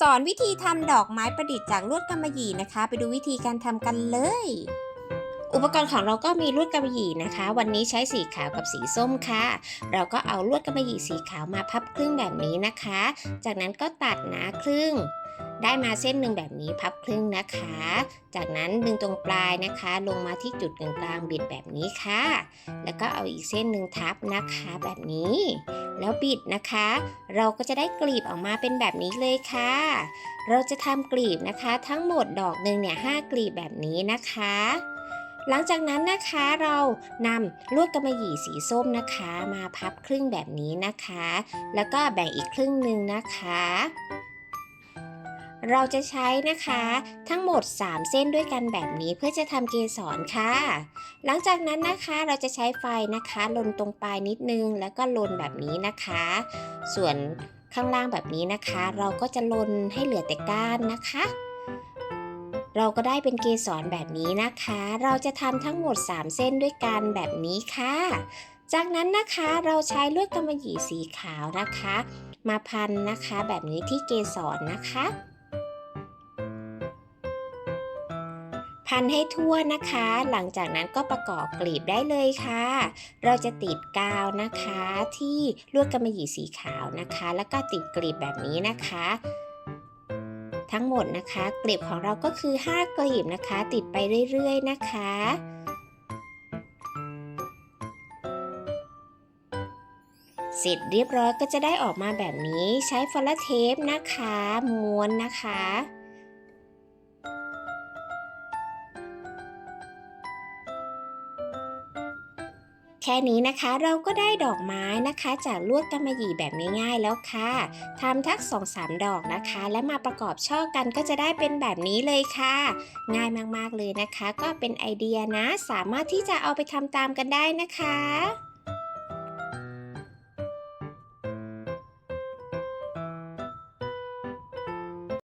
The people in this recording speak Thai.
สอนวิธีทำดอกไม้ประดิษฐ์จากลวดกำมะหยี่นะคะ ไปดูวิธีการทำกันเลย อุปกรณ์ของเราก็มีลวดกำมะหยี่นะคะ วันนี้ใช้สีขาวกับสีส้มค่ะ เราก็เอาลวดกำมะหยี่สีขาวมาพับครึ่งแบบนี้นะคะ จากนั้นก็ตัดหนาครึ่ง ได้มาเส้นหนึ่งแบบนี้พับครึ่งนะคะ จากนั้นดึงตรงปลายนะคะ ลงมาที่จุดกลางๆบิดแบบนี้ค่ะ แล้วก็เอาอีกเส้นหนึ่งทับนะคะแบบนี้ แล้วบิดนะคะ เราก็จะได้กลีบออกมาเป็นแบบนี้เลยค่ะเราจะทำกลีบนะคะ ทั้งหมดดอกหนึ่งเนี่ยห้ากลีบแบบนี้นะคะ หลังจากนั้นนะคะเรานำลวดกำมะหยี่สีส้มนะคะ มาพับครึ่งแบบนี้นะคะ แล้วก็แบ่งอีกครึ่งหนึ่งนะคะ เราจะใช้นะคะทั้งหมด 3 เส้นด้วยกันแบบนี้เพื่อจะทำเกสรค่ะ หลังจากนั้นนะคะเราจะใช้ไฟนะคะลนตรงปลายนิดนึงแล้วก็ลนแบบนี้นะคะ ส่วนข้างล่างแบบนี้นะคะ เราก็จะลนให้เหลือแต่ก้านนะคะ เราก็ได้เป็นเกสรแบบนี้นะคะ เราจะทำทั้งหมด 3 เส้นด้วยกันแบบนี้ค่ะ จากนั้นนะคะเราใช้ลวดกำมะหยี่สีขาวนะคะ มาพันนะคะแบบนี้ที่เกสรนะคะ พันให้ทั่วนะคะ หลังจากนั้นก็ประกอบกลีบได้เลยค่ะ เราจะติดกาวนะคะที่ลวดกำมะหยี่สีขาวนะคะ แล้วก็ติดกลีบแบบนี้นะคะ ทั้งหมดนะคะ กลีบของเราก็คือ 5 กลีบนะคะ ติดไปเรื่อยๆนะคะเสร็จเรียบร้อยก็จะได้ออกมาแบบนี้ใช้ฟอลลาเทปนะคะ ม้วนนะคะ แค่นี้นะคะเราก็ได้ดอกไม้นะคะ จากลวดกำมะหยี่แบบง่ายๆแล้วค่ะทำทักสองสามดอกนะคะ และมาประกอบช่อกันก็จะได้เป็นแบบนี้เลยค่ะ ง่ายมากๆเลยนะคะ ก็เป็นไอเดียนะ สามารถที่จะเอาไปทำตามกันได้นะคะ